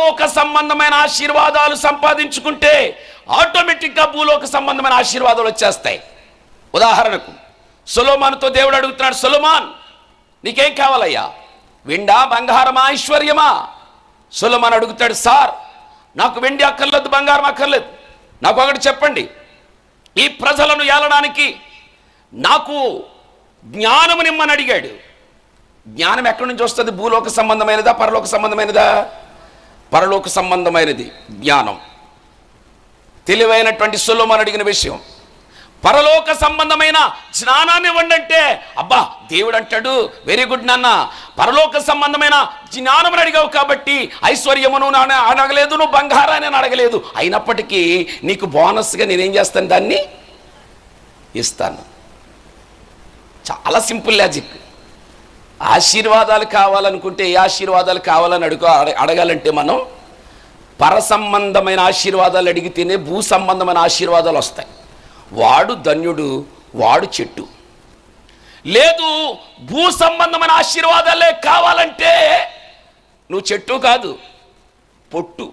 పరలోక సంబంధమైన ఆశీర్వాదాలు సంపాదించుకుంటే ఆటోమేటిక్గా భూలోక సంబంధమైన ఆశీర్వాదాలు వచ్చేస్తాయి. ఉదాహరణకు సులోమాన్తో దేవుడు అడుగుతున్నాడు సులోమాన్ నీకేం కావాలయ్యా? వెండా బంగారమా ఐశ్వర్యమా? సులోమాన్ అడుగుతాడు సార్ నాకు వెండి అక్కర్లేదు బంగారం అక్కర్లేదు. నాకు ఒకటి చెప్పండి. ఈ ప్రజలను ఏలడానికి నాకు జ్ఞానము నిమ్మని అడిగాడు. జ్ఞానం ఎక్కడి నుంచి వస్తుంది? భూలోక సంబంధమైనదా పరలోక సంబంధమైనదా? పరలోక సంబంధమైనది జ్ఞానం. తెలివైనటువంటి సులోమని అడిగిన విషయం పరలోక సంబంధమైన జ్ఞానాన్ని ఇవ్వండి అంటే అబ్బా దేవుడు అంటాడు వెరీ గుడ్ నాన్న పరలోక సంబంధమైన జ్ఞానం అడిగావు కాబట్టి ఐశ్వర్యమును అడగలేదు నువ్వు బంగారాన్ని అని అడగలేదు. అయినప్పటికీ నీకు బోనస్గా నేనేం చేస్తాను దాన్ని? ఇస్తాను. చాలా సింపుల్ లాజిక్. ఆశీర్వాదాలు కావాలనుకుంటే ఏ ఆశీర్వాదాలు కావాలని అడుగు అడగాలంటే మనం పరసంబంధమైన ఆశీర్వాదాలు అడిగితేనే భూ సంబంధమైన ఆశీర్వాదాలు వస్తాయి. వాడు ధన్యుడు వాడు చెట్టు. లేదు భూ సంబంధమైన ఆశీర్వాదాలే కావాలంటే నువ్వు చెట్టు కాదు పొట్టు.